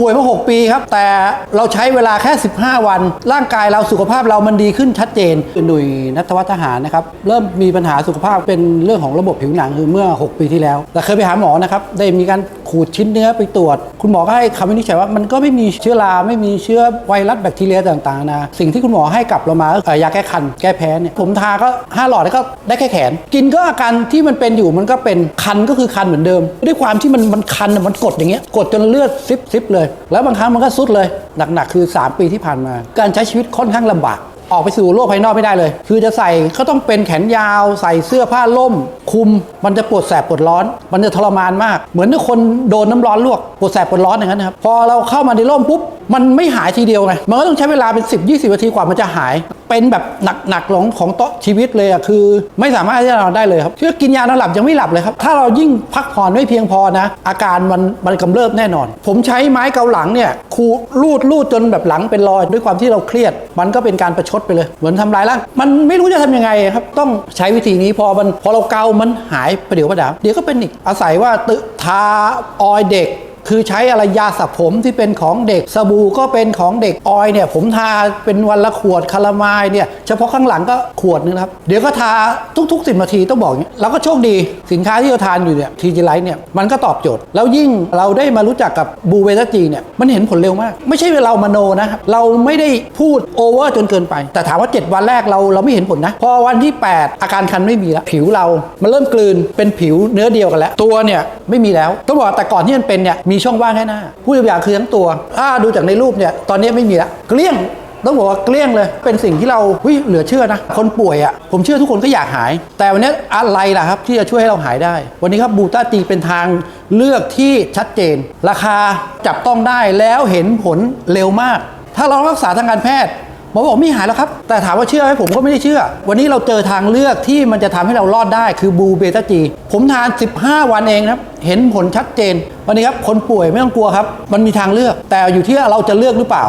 ป่วยมา 6 ปีครับ แต่เราใช้เวลาแค่ 15 วัน ร่างกายเราสุขภาพเรามันดีขึ้นชัดเจนหนุ่ยนัทวัฒน์ทหารนะครับ เริ่มมีปัญหาสุขภาพเป็นเรื่องของระบบผิวหนังคือเมื่อ 6 ปีที่แล้ว แต่เคยไปหาหมอนะครับ ได้มีการ ขูดชิ้นเนื้อไปตรวจ คุณหมอก็ให้คำวินิจฉัยว่ามันก็ไม่มีเชื้อราไม่มีเชื้อไวรัสแบคทีเรียต่างๆนะสิ่งที่คุณหมอให้กลับเรามาก็เอ่อยาแก้คันแก้แพ้เนี่ยผมทาก็ห้าหลอดแล้วก็ได้แค่แขน กินก็อาการที่มันเป็นอยู่มันก็เป็นคันก็คือคันเหมือนเดิม ด้วยความที่มันมันคันมันกดอย่างเงี้ยกดจนเลือดซิบซิบเลย แล้วบางครั้งมันก็ซุดเลยหนักๆคือ 3 ปีที่ผ่านมา การใช้ชีวิตค่อนข้างลำบาก ออกไปสู่โลกภายนอกไม่ได้เลย คือจะใส่ก็ต้องเป็นแขนยาว ใส่เสื้อผ้าล่ม คุม มันจะปวดแสบปวดร้อน มันจะทรมานมาก เหมือนกับคนโดนน้ำร้อนลวกปวดแสบปวดร้อนอย่างนั้นนะครับพอเราเข้ามาในร่มปุ๊บมันไม่หายทีเดียวไงมันก็ต้องใช้เวลาเป็น 10 20นาทีกว่ามันจะหาย เป็นแบบหนักๆของของโต๊ะชีวิตเลยอะคือ ไม่สามารถที่จะนอนได้เลยครับเชื่อกินยานอนหลับยังไม่หลับเลยครับ ถ้าเรายิ่งพักผ่อนไม่เพียงพอนะ อาการมันมันกำเริบแน่นอน ผมใช้ไม้เกาหลังเนี่ยคูดลูดลูดจนแบบหลังเป็นรอยด้วยความที่เราเครียด มันก็เป็นการประชดไปเลย เหมือนทำร้ายร่างมันไม่รู้จะทำยังไงครับ ต้องใช้วิธีนี้พอมันพอเราเกามันหายประเดี๋ยวประดาวเดี๋ยวก็เป็นอีกอาศัยว่าตึทาออยเด็ก คือใช้อะไรยาสระผมที่เป็นของเด็กสบู่ก็เป็นของเด็กออยเนี่ยผมทาเป็นวันละขวดคารามายเนี่ยเฉพาะข้างหลังก็ขวดนึงครับเดี๋ยวก็ทาทุกๆ10นาทีต้องบอกอย่างนี้แล้วก็โชคดีสินค้าที่เราทานอยู่เนี่ยทีจีไลท์เนี่ยมันก็ตอบโจทย์ แล้วยิ่งเราได้มารู้จักกับบูเวตาจีเนี่ยมันเห็นผลเร็วมาก ไม่ใช่เรามโนนะครับเราไม่ได้พูดโอเวอร์จนเกินไป แต่ถามว่า 7 วันแรกเราเราไม่เห็นผลนะ พอวันที่ 8 อาการคันไม่มีแล้ว ผิวเรา มันเริ่มกลืนเป็นผิวเนื้อเดียวกันแล้ว ตัวเนี่ยไม่มีแล้วต้องบอกแต่ก่อนที่มันเป็นเนี่ยมีช่องว่างแค่หน้า ผู้อย่างคือทั้งตัวถ้าดูจากในรูปเนี่ยตอนนี้ไม่มีแล้วเกลี้ยงต้องบอกว่าเกลี้ยงเลย เป็นสิ่งที่เราเฮ้ยเหลือเชื่อนะ คนป่วยอะ่ะ ผมเชื่อทุกคนก็อยากหาย แต่วันนี้อะไรล่ะครับ ที่จะช่วยให้เราหายได้ วันนี้ครับบูต้าจีเป็นทางเลือกที่ชัดเจน ราคาจับต้องได้แล้วเห็นผลเร็วมาก ถ้าเรารักษาทางการแพทย์ หมอบอกไม่หายแล้วครับ แต่ถามว่าเชื่อไหมผมก็ไม่ได้เชื่อ วันนี้เราเจอทางเลือกที่มันจะทำให้เรารอดได้คือบูเบต้าจีผมทาน 15 วันเองนะครับเห็นผลชัดเจน วันนี้ครับคนป่วยไม่ต้องกลัวครับ มันมีทางเลือกแต่อยู่ที่เราจะเลือกหรือเปล่า